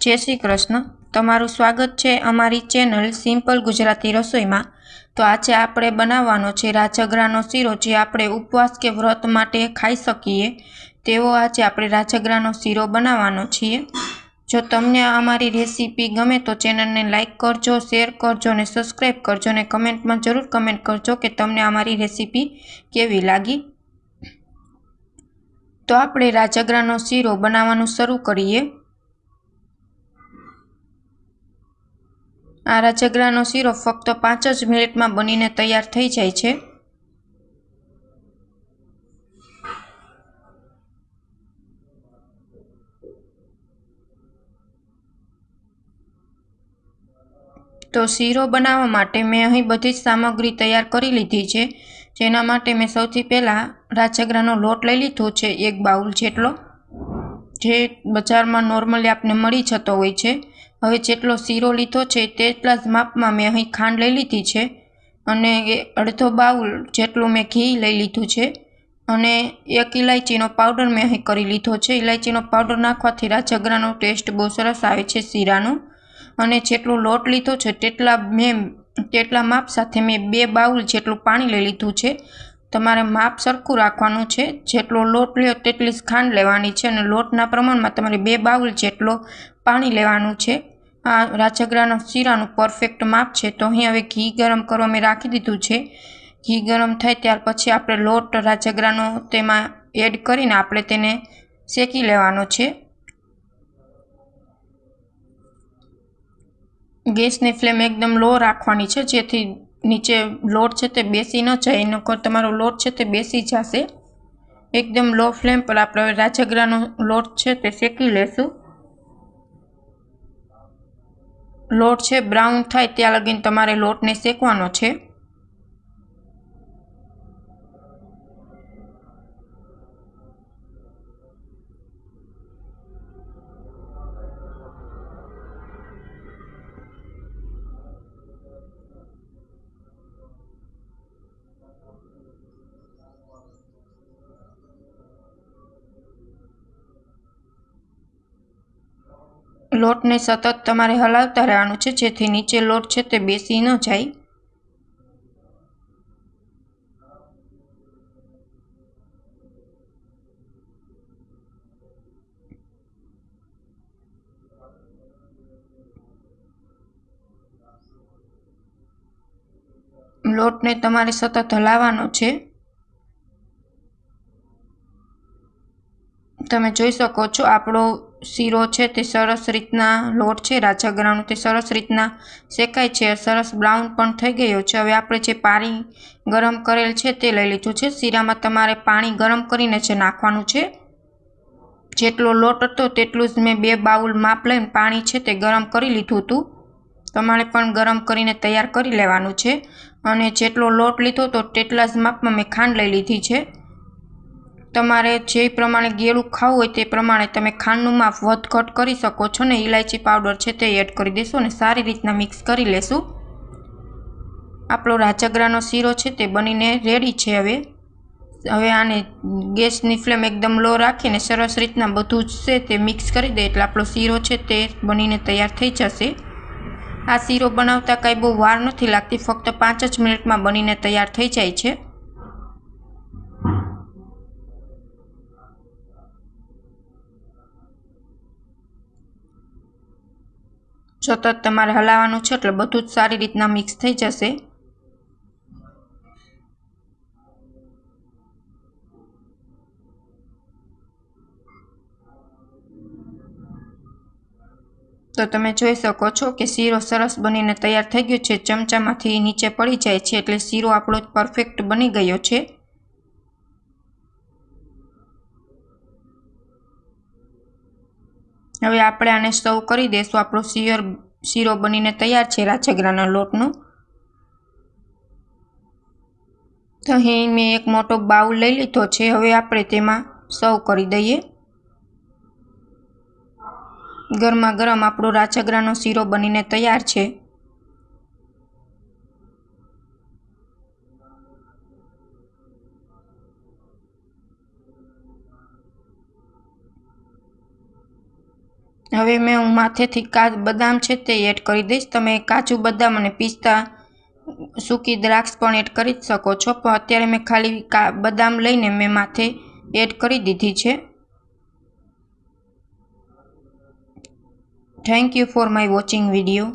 જય શ્રી કૃષ્ણ. તમારું સ્વાગત છે અમારી ચેનલ સિમ્પલ ગુજરાતી રસોઈમાં. તો આજે આપણે બનાવવાનો છે રાજગરાનો શીરો જે આપણે ઉપવાસ કે વ્રત માટે ખાઈ શકીએ. તેવો આજે આપણે રાજગરાનો શીરો બનાવવાનો છીએ. જો તમને અમારી રેસીપી ગમે તો ચેનલને લાઇક કરજો, શેર કરજો અને સબસ્ક્રાઈબ કરજો અને કમેન્ટમાં જરૂર કમેન્ટ કરજો કે તમને અમારી રેસીપી કેવી લાગી. તો આપણે રાજગરાનો શીરો બનાવવાનું શરૂ કરીએ. આ રાજગરાનો શીરો ફક્ત પાંચ જ મિનિટમાં બનીને તૈયાર થઈ જાય છે. તો શીરો બનાવવા માટે મેં અહીં બધી જ સામગ્રી તૈયાર કરી લીધી છે. જેના માટે મેં સૌથી પહેલાં રાજગરાનો લોટ લઈ લીધો છે, એક બાઉલ જેટલો. જે બજારમાં નોર્મલી આપને મળી જતો હોય છે. હવે જેટલો શીરો લીધો છે તેટલા જ માપમાં મેં અહીં ખાંડ લઈ લીધી છે અને એ અડધો બાઉલ જેટલું મેં ઘી લઈ લીધું છે અને એક ઇલાયચીનો પાવડર મેં અહીં કરી લીધો છે. ઇલાયચીનો પાવડર નાખવાથી રાજગરાનો ટેસ્ટ બહુ સરસ આવે છે શીરાનો અને જેટલો લોટ લીધો છે તેટલા મેં, તેટલા માપ સાથે મેં બે બાઉલ જેટલું પાણી લઈ લીધું છે. તમારે માપ સરખું રાખવાનું છે. જેટલો લોટ લ્યો તેટલી જ ખાંડ લેવાની છે અને લોટના પ્રમાણમાં તમારે બે બાઉલ જેટલો પાણી લેવાનું છે. આ રાજગરાના શીરાનું પરફેક્ટ માપ છે. તો અહીં હવે ઘી ગરમ કરવા મેં રાખી દીધું છે. ઘી ગરમ થાય ત્યાર પછી આપણે લોટ રાજગરાનો તેમાં એડ કરીને આપણે તેને શેકી લેવાનો છે. ગેસની ફ્લેમ એકદમ લો રાખવાની છે. જેથી નીચે લોટ છે તે બેસી ન જાય. નકર તમારો લોટ છે તે બેસી જશે. એકદમ લો ફ્લેમ પર આપણે રાજગરાનો લોટ છે તે શેકી લેશું. લોટ છે બ્રાઉન થાય ત્યાં લગીને તમારે લોટને શેકવાનો છે. લોટને સતત તમારે હલાવતા રહેવાનું છે, જેથી નીચે લોટ છે તે બેસી ન જાય. લોટને તમારે સતત હલાવવાનો છે. તમે જોઈ શકો છો, આપણો શીરો છે તે સરસ રીતના, લોટ છે, રાજા ગ્રાઉન્ડ તે સરસ રીતના શેકાય છે, સરસ બ્રાઉન પણ થઈ ગયો છે. હવે આપણે જે પાણી ગરમ કરેલ છે તે લઈ લીધું છે. શીરામાં તમારે પાણી ગરમ કરીને છે નાખવાનું છે. જેટલો લોટ હતો તેટલું જ મેં બે બાઉલ માપ લઈને પાણી છે તે ગરમ કરી લીધું હતું. તમારે પણ ગરમ કરીને તૈયાર કરી લેવાનું છે. અને જેટલો લોટ લીધો હતો તેટલા જ માપમાં મેં ખાંડ લઈ લીધી છે. તમારે જે પ્રમાણે ગેળું ખાવું હોય તે પ્રમાણે તમે ખાંડનું માપ વધઘટ કરી શકો છો ને ઇલાયચી પાવડર છે તે એડ કરી દેશો અને સારી રીતના મિક્સ કરી લેશું. આપણો રાજગરાનો શીરો છે તે બનીને રેડી છે હવે. હવે આને ગેસની ફ્લેમ એકદમ લો રાખીને સરસ રીતના બધું જ છે તે મિક્સ કરી દે એટલે આપણો શીરો છે તે બનીને તૈયાર થઈ જશે. આ શીરો બનાવતા કાંઈ બહુ વાર નથી લાગતી, ફક્ત પાંચ જ મિનિટમાં બનીને તૈયાર થઈ જાય છે. સતત તમારે હલાવવાનું છે એટલે બધું જ સારી રીતના મિક્સ થઈ જશે. તો તમે જોઈ શકો છો કે શીરો સરસ બનીને તૈયાર થઈ ગયો છે. ચમચામાંથી નીચે પડી જાય છે એટલે શીરો આપણો પરફેક્ટ બની ગયો છે. હવે આપણે આને સર્વ કરી દઈશું આપણો શિયર શીરો બનીને તૈયાર છે રાજગરાના લોટનો. તો અહીં મેં એક મોટો બાઉલ લઈ લીધો છે. હવે આપણે તેમાં સર્વ કરી દઈએ. ગરમા ગરમ આપણો રાજગરાનો શીરો બનીને તૈયાર છે. હવે મેં હું માથેથી કા બદામ છે તે એડ કરી દઈશ. તમે કાજુ બદામ અને પિસ્તા સૂકી દ્રાક્ષ પણ એડ કરી શકો છો. પણ અત્યારે મેં ખાલી કા બદામ લઈને મેં માથે એડ કરી દીધી છે. Thank you for my watching video